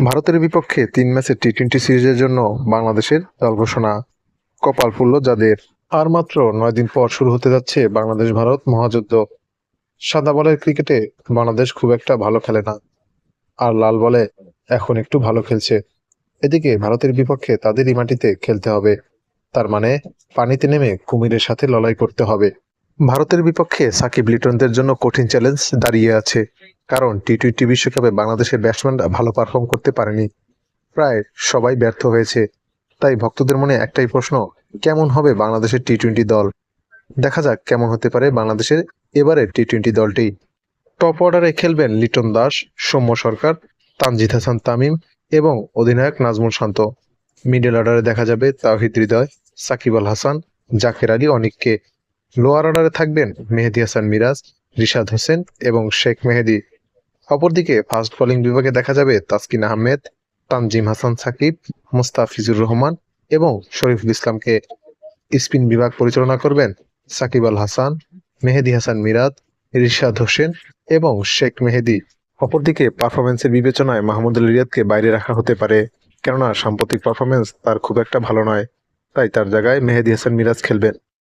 ভারতের বিপক্ষে তিন ম্যাচের টি টোয়েন্টি সিরিজের জন্য বাংলাদেশের দল ঘোষণা। কপাল ফুলল যাদের। আর মাত্র নয় দিন পর শুরু হতে যাচ্ছে বাংলাদেশ ভারত মহাযুদ্ধ। সাদা বলের ক্রিকেটে বাংলাদেশ খুব একটা ভালো খেলে না। আর লাল বলে এখন একটু ভালো খেলছে। এদিকে ভারতের বিপক্ষে তাদেরই মাটিতে খেলতে হবে। তার মানে পানিতে নেমে কুমিরের সাথে লড়াই করতে হবে। ভারতের বিপক্ষে সাকিব লিটনদের জন্য কঠিন চ্যালেঞ্জ দাঁড়িয়ে আছে। কারণ টি টোয়েন্টি বিশ্বকাপে বাংলাদেশের ব্যাটসম্যানরা ভালো পারফর্ম করতে পারেনি। প্রায় সবাই ব্যর্থ হয়েছে। তাই ভক্তদের মনে একটাই প্রশ্ন, কেমন হবে বাংলাদেশের টি টোয়েন্টি দল? দেখা যাক কেমন হতে পারে বাংলাদেশের এবারের টি টোয়েন্টি দলটি। টপ অর্ডারে খেলবেন লিটন দাস, সৌম্য সরকার, তানজিদ হাসান তামিম এবং অধিনায়ক নাজমুল শান্ত। মিডল অর্ডারে দেখা যাবে তাওহিদ হৃদয়, সাকিব আল হাসান, জাকের আলী অনিককে। লোয়ার অর্ডারে থাকবেন মেহেদি হাসান মিরাজ, রিশাদ হোসেন এবং শেখ মেহেদি। অপরদিকে ফাস্ট বোলিং বিভাগে দেখা যাবে তাসকিন আহমেদ, তানজিম হাসান সাকিব, মুস্তাফিজুর রহমান এবং শরীফুল ইসলামকে। স্পিন বিভাগ পরিচালনা করবেন সাকিব আল হাসান, মেহেদি হাসান মিরাজ, রিশাদ হোসেন এবং শেখ মেহেদি। অপরদিকে পারফরমেন্সের বিবেচনায় মাহমুদুল রিয়াদকে বাইরে রাখা হতে পারে, কেননা সাম্প্রতিক পারফরমেন্স তার খুব একটা ভালো নয়, তাই তার জায়গায় মেহেদি হাসান মিরাজ খেলবেন।